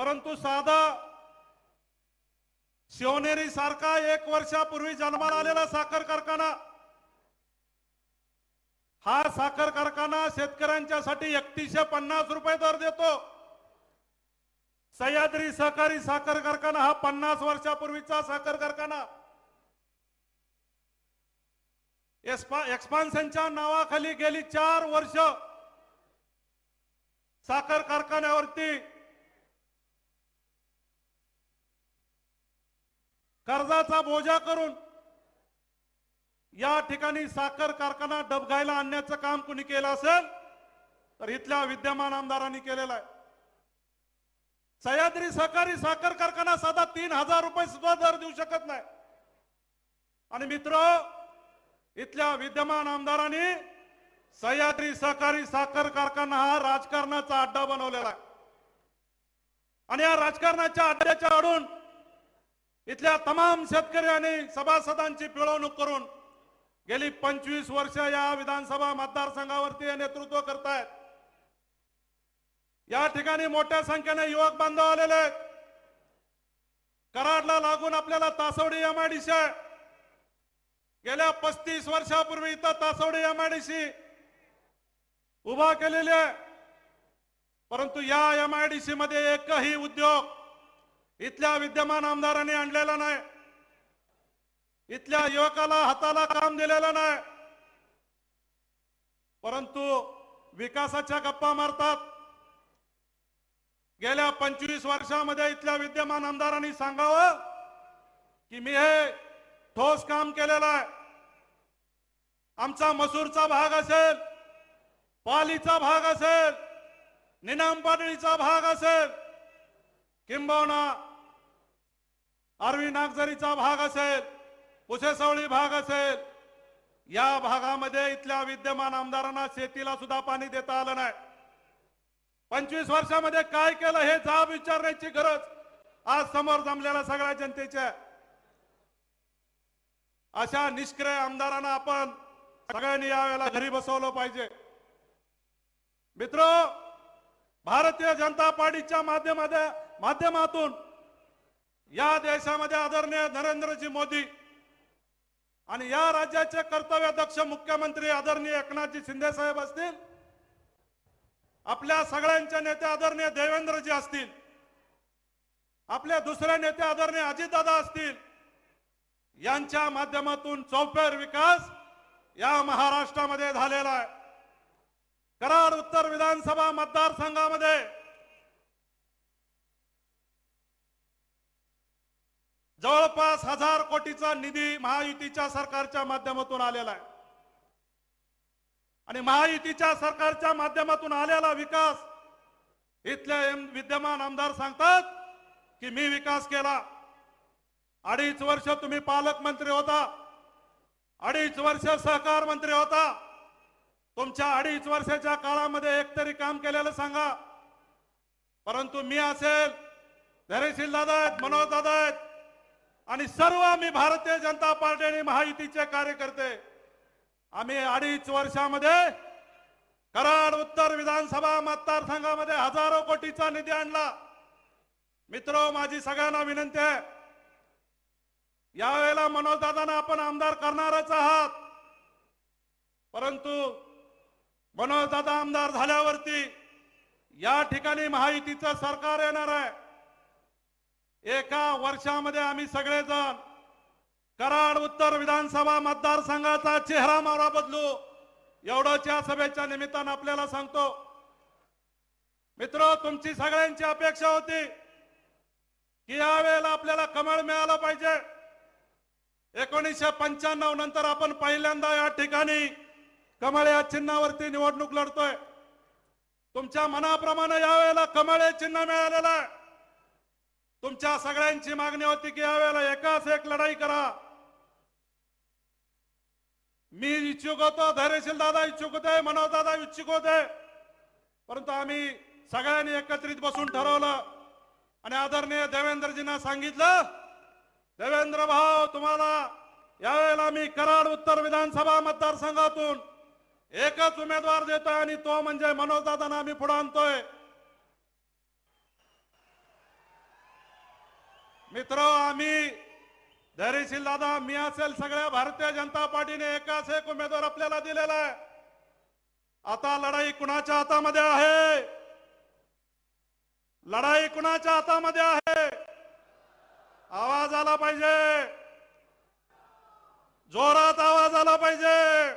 परंतु साधा शिवनेरी सारखा एक वर्षापूर्वी जन्माला आलेला साखर कारखाना हा साखर कारखाना शेतकऱ्यांच्यासाठी एकतीसशे पन्नास रुपये दर देतो. सह्याद्री सहकारी साखर कारखाना हा पन्नास वर्षापूर्वीचा साखर कारखाना. एक्सपान्सनच्या एक्सपान्शनच्या नावाखाली गेली चार वर्ष साखर कारखान्यावर कर्जाचा बोजा करून या ठिकाणी साखर कारखाना डबघायला आणण्याचं काम कुणी केलं असेल तर इथल्या विद्यमान आमदारांनी केलेलं आहे. सह्याद्री सहकारी साखर कारखाना साधा तीन हजार रुपये सुद्धा दर देऊ शकत नाही. आणि मित्र इथल्या विद्यमान आमदारांनी सह्याद्री सहकारी साखर कारखाना हा राजकारणाचा अड्डा बनवलेला आहे. आणि या राजकारणाच्या अड्ड्याच्या आडून इथल्या तमाम शेतकऱ्यांनी सभासदांची पिळवणूक करून गेली पंचवीस वर्ष या विधानसभा मतदारसंघावरती नेतृत्व करतायत. या ठिकाणी मोठ्या संख्येने युवक बांधव आलेले आहेत. कराडला लागून आपल्याला तासवडी एमआयडीसी आहे. गेल्या पस्तीस वर्षापूर्वी इथं तासवडी एमआयडीसी उभा केलेली आहे. परंतु या एमआयडीसी मध्ये एकही उद्योग इथल्या विद्यमान आमदारांनी आणलेला नाही. इथल्या युवकाला हाताला काम दिलेलं नाही. परंतु विकासाच्या गप्पा मारतात. गेल्या पंचवीस वर्षामध्ये इथल्या विद्यमान आमदारांनी सांगावं की मी हे ठोस काम केलेलं आहे. आमचा मसूरचा भाग असेल पालीचा भाग असेल निनाम पाटळीचा भाग असेल किंबहुना आरवी नागझरीचा भाग असेल पुसेसवळी भाग असेल या भागामध्ये इथल्या विद्यमान आमदारांना शेतीला सुद्धा पाणी देता आलं नाही. पंचवीस वर्षामध्ये काय केलं हे जाब विचारण्याची गरज आज समोर जमलेल्या सगळ्या जनतेच्या अशा निष्क्रिय आमदारांना आपण सगळ्यांनी यावेळेला घरी बसवलं पाहिजे. मित्र भारतीय जनता पार्टीच्या माध्यमामध्ये माध्यमातून या देशामध्ये आदरणीय नरेंद्रजी मोदी आणि या राज्याचे कर्तव्याध्यक्ष मुख्यमंत्री आदरणीय एकनाथजी शिंदे साहेब असतील आपल्या सगळ्यांचे नेते आदरणीय देवेंद्रजी असतील आपले दुसरे नेते आदरणीय अजितदादा असतील यांच्या माध्यमातून चौफेर विकास या महाराष्ट्रामध्ये झालेला आहे. कराड उत्तर विधानसभा मतदारसंघामध्ये जवळपास हजार कोटीचा निधी महायुतीच्या सरकारच्या माध्यमातून आलेला आहे. आणि महायुतीच्या सरकारच्या माध्यमातून आलेला विकास इथले विद्यमान आमदार सांगतात की मी विकास केला. अडीच वर्ष तुम्ही पालकमंत्री होता. अडीच वर्ष सहकार मंत्री होता. तुमच्या अडीच वर्षाच्या काळामध्ये एक तरी काम केलेलं सांगा. परंतु मी असेल धैर्यशील दादा आहेत मनोज दादा आहेत आणि सर्व आम्ही भारतीय जनता पार्टी आणि महायुतीचे कार्यकर्ते आम्ही अडीच वर्षामध्ये कराड उत्तर विधानसभा मतदारसंघामध्ये हजारो कोटीचा निधी आणला. मित्र माझी सगळ्यांना विनंती आहे यावेळेला मनोजदादांना आपण आमदार करणारच आहात. परंतु मनोजदादा आमदार झाल्यावरती या ठिकाणी महायुतीचं सरकार येणार आहे. एका वर्षामध्ये आम्ही सगळेजण कराड उत्तर विधानसभा मतदारसंघाचा चेहरा मारा बदलू. एवढंच या सभेच्या निमित्तानं आपल्याला सांगतो. मित्र तुमची सगळ्यांची अपेक्षा होती की यावेळेला आपल्याला कमळ मिळालं पाहिजे. एकोणीसशे पंच्याण्णव नंतर आपण पहिल्यांदा या ठिकाणी कमळ या चिन्हावरती निवडणूक लढतोय. तुमच्या मनाप्रमाणे यावेळेला कमळ हे चिन्ह मिळालेलं आहे. तुमच्या सगळ्यांची मागणी होती की यावेळेला एकाच एक लढाई करा. मी इच्छुक होतो धैर्यशील दादा इच्छुक होते मनोज दादा इच्छुक होते. परंतु आम्ही सगळ्यांनी एकत्रित बसून ठरवलं आणि आदरणीय देवेंद्रजींना सांगितलं देवेंद्र भाऊ तुम्हाला यावेळेला मी कराड उत्तर विधानसभा मतदारसंघातून एकच उमेदवार देतोय आणि तो म्हणजे मनोज दादांना आम्ही पुढे आणतोय. मित्र आम्ही धैर्यशील दादा मी असेल सगळ्या भारतीय जनता पार्टीने एकाच एक उमेदवार आपल्याला दिलेला आहे. आता लढाई कुणाच्या हातामध्ये आहे? लढाई कुणाच्या हातामध्ये आहे? आवाज आला पाहिजे. जोरात आवाज आला पाहिजे.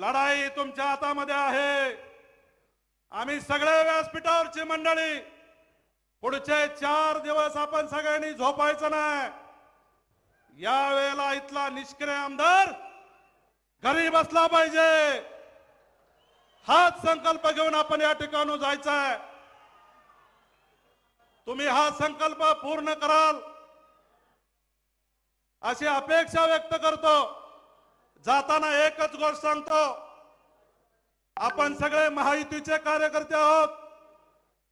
लढाई तुमच्या हातामध्ये आहे. आम्ही सगळे व्यासपीठावरची मंडळी पुढचे चार दिवस आपण सगळ्यांनी झोपायचं नाही. या वेळेला इथला निष्क्रिय आमदार घरी बसला पाहिजे. हाच संकल्प घेऊन आपण या ठिकाणी जायचं आहे तुम्ही हा संकल्प पूर्ण कराल. अशी अपेक्षा व्यक्त करतो. जाताना एकच गोष्ट सांगतो. आपण सगळे महायुतीचे कार्यकर्ते आहोत.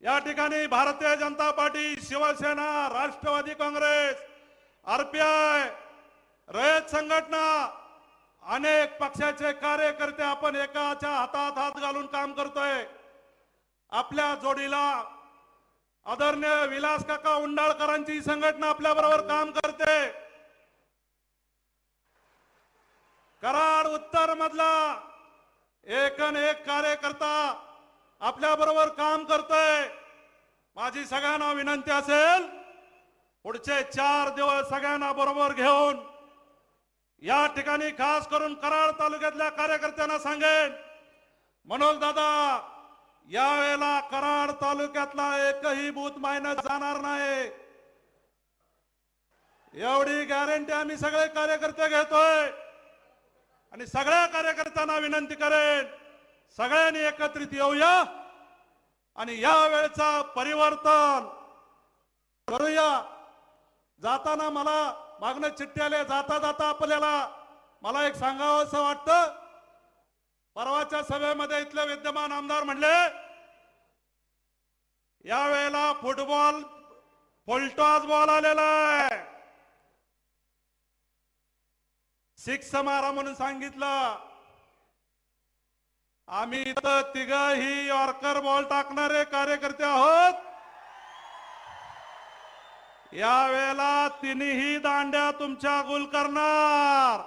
या ठिकाणी Bharatiya Janata Party Shivsena Rashtravadi Congress RPI Rayat Sanghatana अनेक पक्षाचे कार्यकर्ते आपण एकाच्या हातात हात घालून काम करतोय. आपल्या जोडीला आदरणीय विलास काका उंडाळकरांची संघटना आपल्या बरोबर काम करते. कराड उत्तर मधला एकन एक कार्यकर्ता आपल्या बरोबर काम करतोय. माझी सगळ्यांना विनंती असेल पुढचे चार दिवस सगळ्यांना बरोबर घेऊन या ठिकाणी खास करून कराड तालुक्यातल्या कार्यकर्त्यांना सांगेन मनोज दादा यावेळेला कराड तालुक्यातला एकही बूथ मायनस जाणार नाही. एवढी गॅरंटी आम्ही सगळे कार्यकर्ते घेतोय. आणि सगळ्या कार्यकर्त्यांना विनंती करेन सगळ्यांनी एकत्रित येऊया आणि या वेळचा परिवर्तन करूया. जाताना मला मागणं चिठ्ठी आले जाता जाता आपल्याला मला एक सांगावं असं वाटतं. परवाच्या सभेमध्ये इथले विद्यमान आमदार म्हणले या वेळेला फुटबॉल फुलटॉस बॉल आलेला आहे. सिक्स मारा म्हणून सांगितलं आम्ही इथं तिघही यॉर्कर बॉल टाकणारे कार्यकर्ते आहोत. या वेळेला तिन्ही दांड्या तुमच्या गुल करणार.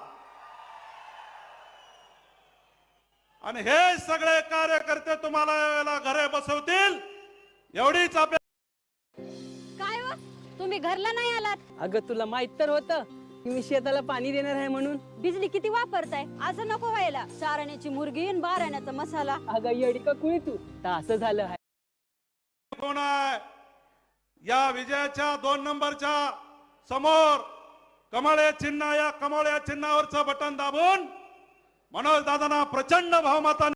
आणि हे सगळे कार्यकर्ते तुम्हाला यावेळेला घरे बसवतील. एवढीच अपेक्षा काय व तुम्ही घरला नाही आलात? अगं तुला माहीत तर होतं. की मी शेताला पाणी देणार आहे म्हणून? बिजली किती वापरताय? असं नको व्हायला. चारण्याची मुर्गी आणि बाराण्याचा मसाला. अगं येडी का कुणी तू. तर असं झालं आहे. कोण आहे? या विजयाच्या दोन नंबरच्या समोर कमळ या चिन्ह या कमळ या चिन्हावरचं बटन दाबून मनोज दादांना प्रचंड बहुमताने